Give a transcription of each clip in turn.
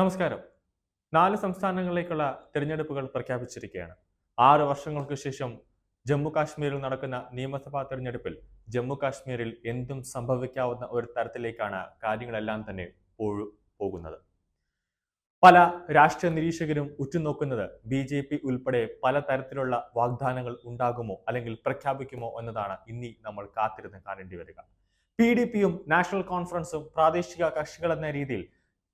നമസ്കാരം. നാല് സംസ്ഥാനങ്ങളിലേക്കുള്ള തിരഞ്ഞെടുപ്പുകൾ പ്രഖ്യാപിച്ചിരിക്കുകയാണ്. ആറ് വർഷങ്ങൾക്ക് ശേഷം ജമ്മു കാശ്മീരിൽ നടക്കുന്ന നിയമസഭാ തിരഞ്ഞെടുപ്പിൽ ജമ്മു കാശ്മീരിൽ എന്തും സംഭവിക്കാവുന്ന ഒരു തരത്തിലേക്കാണ് കാര്യങ്ങളെല്ലാം തന്നെ പോകുന്നത്. പല രാഷ്ട്രീയ നിരീക്ഷകരും ഉറ്റുനോക്കുന്നത് ബി ജെ പി ഉൾപ്പെടെ പല തരത്തിലുള്ള വാഗ്ദാനങ്ങൾ ഉണ്ടാകുമോ അല്ലെങ്കിൽ പ്രഖ്യാപിക്കുമോ എന്നതാണ് ഇനി നമ്മൾ കാത്തിരുന്ന് കാണേണ്ടി വരിക. പി ഡി പിയും നാഷണൽ കോൺഫറൻസും പ്രാദേശിക കക്ഷികൾ എന്ന രീതിയിൽ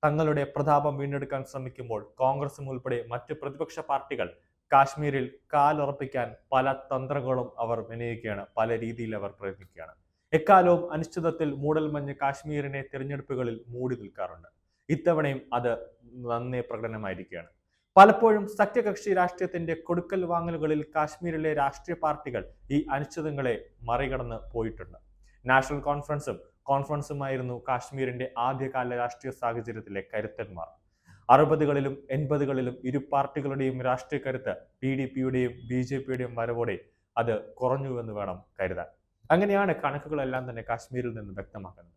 തങ്ങളുടെ പ്രതാപം വീണ്ടെടുക്കാൻ ശ്രമിക്കുമ്പോൾ കോൺഗ്രസും ഉൾപ്പെടെ മറ്റ് പ്രതിപക്ഷ പാർട്ടികൾ കാശ്മീരിൽ കാലുറപ്പിക്കാൻ പല തന്ത്രങ്ങളും അവർ മെനയുകയാണ് പല രീതിയിൽ അവർ പ്രയത്നിക്കുകയാണ്. എക്കാലവും അനിശ്ചിതത്തിൽ മൂടൽമഞ്ഞ് കാശ്മീരിനെ തിരഞ്ഞെടുപ്പുകളിൽ മൂടി നിൽക്കാറുണ്ട്. ഇത്തവണയും അത് നന്നേ പ്രകടനമായിരിക്കുകയാണ്. പലപ്പോഴും സഖ്യകക്ഷി രാഷ്ട്രീയത്തിന്റെ കൊടുക്കൽ വാങ്ങലുകളിൽ കാശ്മീരിലെ രാഷ്ട്രീയ പാർട്ടികൾ ഈ അനിശ്ചിതങ്ങളെ മറികടന്ന് പോയിട്ടുണ്ട്. നാഷണൽ കോൺഫറൻസും കോൺഫറൻസുമായിരുന്നു കാശ്മീരിന്റെ ആദ്യകാല രാഷ്ട്രീയ സാഹചര്യത്തിലെ കരുത്തന്മാർ. അറുപതുകളിലും എൺപതുകളിലും ഇരു പാർട്ടികളുടെയും രാഷ്ട്രീയ കരുത്ത് പി ഡി പിയുടെയും ബി ജെ പിയുടെയും വരവോടെ അത് കുറഞ്ഞുവെന്ന് വേണം കരുതാൻ. അങ്ങനെയാണ് കണക്കുകളെല്ലാം തന്നെ കാശ്മീരിൽ നിന്ന് വ്യക്തമാക്കുന്നത്.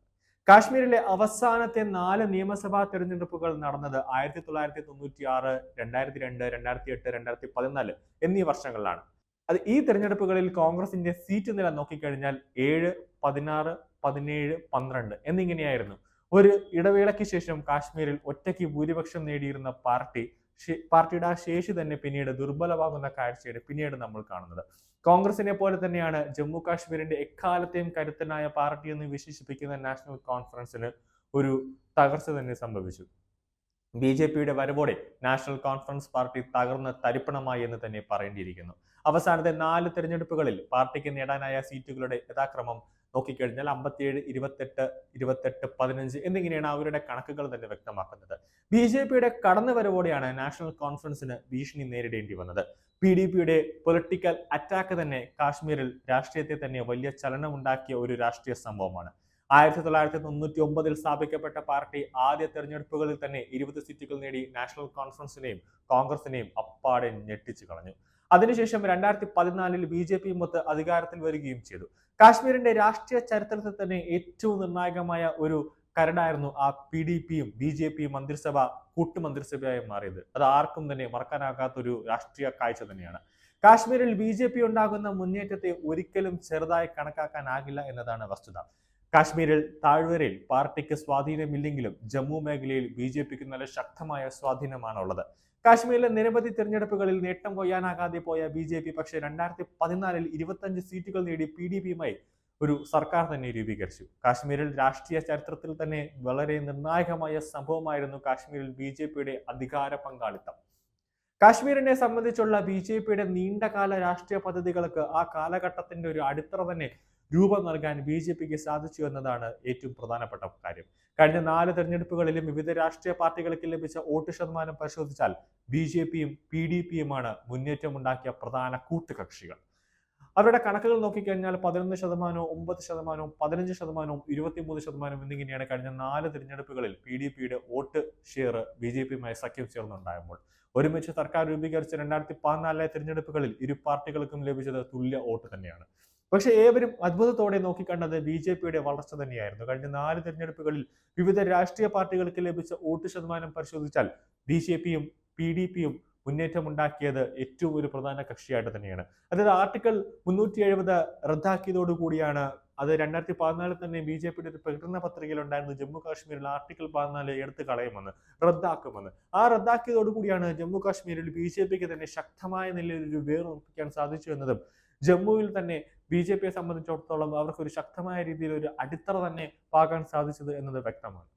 കാശ്മീരിലെ അവസാനത്തെ നാല് നിയമസഭാ തെരഞ്ഞെടുപ്പുകൾ നടന്നത് ആയിരത്തി തൊള്ളായിരത്തി തൊണ്ണൂറ്റി ആറ് രണ്ടായിരത്തി രണ്ട് രണ്ടായിരത്തി എട്ട് രണ്ടായിരത്തി പതിനാല് എന്നീ വർഷങ്ങളിലാണ്. അത് ഈ തെരഞ്ഞെടുപ്പുകളിൽ കോൺഗ്രസിന്റെ സീറ്റ് നില നോക്കിക്കഴിഞ്ഞാൽ ഏഴ് പതിനാറ് പതിനേഴ് പന്ത്രണ്ട് എന്നിങ്ങനെയായിരുന്നു. ഒരു ഇടവേളയ്ക്ക് ശേഷം കാശ്മീരിൽ ഒറ്റയ്ക്ക് ഭൂരിപക്ഷം നേടിയിരുന്ന പാർട്ടി പാർട്ടിയുടെ ആ ശേഷി തന്നെ പിന്നീട് ദുർബലമാകുന്ന കാഴ്ചയാണ് പിന്നീട് നമ്മൾ കാണുന്നത്. കോൺഗ്രസിനെ പോലെ തന്നെയാണ് ജമ്മു കാശ്മീരിന്റെ എക്കാലത്തെയും കരുത്തനായ പാർട്ടി എന്ന് വിശേഷിപ്പിക്കുന്ന നാഷണൽ കോൺഫറൻസിന് ഒരു തകർച്ച തന്നെ സംഭവിച്ചു. ബി ജെ പിയുടെ വരവോടെ നാഷണൽ കോൺഫറൻസ് പാർട്ടി തകർന്ന് തരിപ്പണമായി എന്ന് തന്നെ പറയേണ്ടിയിരിക്കുന്നു. അവസാനത്തെ നാല് തെരഞ്ഞെടുപ്പുകളിൽ പാർട്ടിക്ക് നേടാനായ സീറ്റുകളുടെ യഥാക്രമം നോക്കിക്കഴിഞ്ഞാൽ അമ്പത്തിയേഴ് ഇരുപത്തെട്ട് ഇരുപത്തെട്ട് പതിനഞ്ച് എന്നിങ്ങനെയാണ് അവരുടെ കണക്കുകൾ തന്നെ വ്യക്തമാക്കുന്നത്. ബി ജെ പിയുടെ കടന്നുവരവോടെയാണ് നാഷണൽ കോൺഫറൻസിന് ഭീഷണി നേരിടേണ്ടി വന്നത്. പി ഡി പിയുടെ പൊളിറ്റിക്കൽ അറ്റാക്ക് തന്നെ കാശ്മീരിൽ രാഷ്ട്രീയത്തെ തന്നെ വലിയ ചലനം ഉണ്ടാക്കിയ ഒരു രാഷ്ട്രീയ സംഭവമാണ്. ആയിരത്തി തൊള്ളായിരത്തി തൊണ്ണൂറ്റി ഒമ്പതിൽ സ്ഥാപിക്കപ്പെട്ട പാർട്ടി ആദ്യ തെരഞ്ഞെടുപ്പുകളിൽ തന്നെ ഇരുപത് സീറ്റുകൾ നേടി നാഷണൽ കോൺഫറൻസിനെയും കോൺഗ്രസിനെയും അപ്പാടെ ഞെട്ടിച്ചു കളഞ്ഞു. അതിനുശേഷം രണ്ടായിരത്തി പതിനാലിൽ ബി ജെ പി മൊത്ത് അധികാരത്തിൽ വരികയും ചെയ്തു. കാശ്മീരിന്റെ രാഷ്ട്രീയ ചരിത്രത്തിൽ തന്നെ ഏറ്റവും നിർണായകമായ ഒരു കരടായിരുന്നു ആ പി ഡി പിയും ബി ജെ പിയും മന്ത്രിസഭ കൂട്ടുമന്ത്രിസഭയായി മാറിയത്. അത് ആർക്കും തന്നെ മറക്കാനാകാത്ത ഒരു രാഷ്ട്രീയ കാഴ്ച തന്നെയാണ്. കാശ്മീരിൽ ബി ജെ പി ഉണ്ടാകുന്ന മുന്നേറ്റത്തെ ഒരിക്കലും ചെറുതായി കണക്കാക്കാനാകില്ല എന്നതാണ് വസ്തുത. കാശ്മീരിൽ താഴ്വരയിൽ പാർട്ടിക്ക് സ്വാധീനമില്ലെങ്കിലും ജമ്മു മേഖലയിൽ ബി ജെ പിക്ക് നല്ല ശക്തമായ സ്വാധീനമാണ് ഉള്ളത് കാശ്മീരിലെ നിരവധി തിരഞ്ഞെടുപ്പുകളിൽ നേട്ടം കൊയ്യാനാകാതെ പോയ ബി ജെ പി പക്ഷേ രണ്ടായിരത്തി പതിനാലിൽ ഇരുപത്തഞ്ച് സീറ്റുകൾ നേടി പി ഡി പിയുമായി ഒരു സർക്കാർ തന്നെ രൂപീകരിച്ചു. കാശ്മീരിൽ രാഷ്ട്രീയ ചരിത്രത്തിൽ തന്നെ വളരെ നിർണായകമായ സംഭവമായിരുന്നു കാശ്മീരിൽ ബി ജെ പിയുടെ അധികാര പങ്കാളിത്തം. കാശ്മീരിനെ സംബന്ധിച്ചുള്ള ബി ജെ പിയുടെ നീണ്ടകാല രാഷ്ട്രീയ പദ്ധതികൾക്ക് ആ കാലഘട്ടത്തിന്റെ ഒരു അടിത്തറ തന്നെ രൂപം നൽകാൻ ബി ജെ പിക്ക് സാധിച്ചു എന്നതാണ് ഏറ്റവും പ്രധാനപ്പെട്ട കാര്യം. കഴിഞ്ഞ നാല് തെരഞ്ഞെടുപ്പുകളിലും വിവിധ രാഷ്ട്രീയ പാർട്ടികൾക്ക് ലഭിച്ച വോട്ട് ശതമാനം പരിശോധിച്ചാൽ ബി ജെ പിയും പി ഡി പിയുമാണ് മുന്നേറ്റമുണ്ടാക്കിയ പ്രധാന കൂട്ടുകക്ഷികൾ. അവരുടെ കണക്കുകൾ നോക്കിക്കഴിഞ്ഞാൽ പതിനൊന്ന് ശതമാനവും ഒമ്പത് ശതമാനവും പതിനഞ്ച് ശതമാനവും ഇരുപത്തിമൂന്ന് ശതമാനവും എന്നിങ്ങനെയാണ് കഴിഞ്ഞ നാല് തിരഞ്ഞെടുപ്പുകളിൽ പി ഡി പിയുടെ വോട്ട് ഷെയർ ബി ജെ പിയുമായി സഖ്യം ചേർന്നുണ്ടായപ്പോൾ ഒരുമിച്ച് സർക്കാർ രൂപീകരിച്ച രണ്ടായിരത്തി പതിനാലിലെ തിരഞ്ഞെടുപ്പുകളിൽ ഇരു പാർട്ടികൾക്കും ലഭിച്ചത് തുല്യ വോട്ട് തന്നെയാണ്. പക്ഷേ ഏവരും അത്ഭുതത്തോടെ നോക്കിക്കണ്ടത് ബി ജെ പിയുടെ വളർച്ച തന്നെയായിരുന്നു. കഴിഞ്ഞ നാല് തെരഞ്ഞെടുപ്പുകളിൽ വിവിധ രാഷ്ട്രീയ പാർട്ടികൾക്ക് ലഭിച്ച വോട്ട് ശതമാനം പരിശോധിച്ചാൽ ബി ജെ പിയും പി ഡി പിയും മുന്നേറ്റമുണ്ടാക്കിയത് ഏറ്റവും ഒരു പ്രധാന കക്ഷിയായിട്ട് തന്നെയാണ്. അതായത് ആർട്ടിക്കിൾ മുന്നൂറ്റി എഴുപത് റദ്ദാക്കിയതോടുകൂടിയാണ് അത് രണ്ടായിരത്തി പതിനാലിൽ തന്നെ ബി ജെ പിയുടെ ഒരു പ്രകടന പത്രികയിൽ ഉണ്ടായിരുന്നു ജമ്മു കാശ്മീരിൽ ആർട്ടിക്കിൾ പതിനാല് എടുത്തു കളയുമെന്ന് റദ്ദാക്കുമെന്ന്. ആ റദ്ദാക്കിയതോടുകൂടിയാണ് ജമ്മു കാശ്മീരിൽ ബി ജെ പിക്ക് തന്നെ ശക്തമായ നിലയിൽ ഒരു വേർ ഉറപ്പിക്കാൻ സാധിച്ചു എന്നതും ജമ്മുവിൽ തന്നെ ബി ജെ പിയെ സംബന്ധിച്ചിടത്തോളം അവർക്ക് ഒരു ശക്തമായ രീതിയിൽ ഒരു അടിത്തറ തന്നെ പാകാൻ സാധിച്ചത് എന്നത് വ്യക്തമാണ്.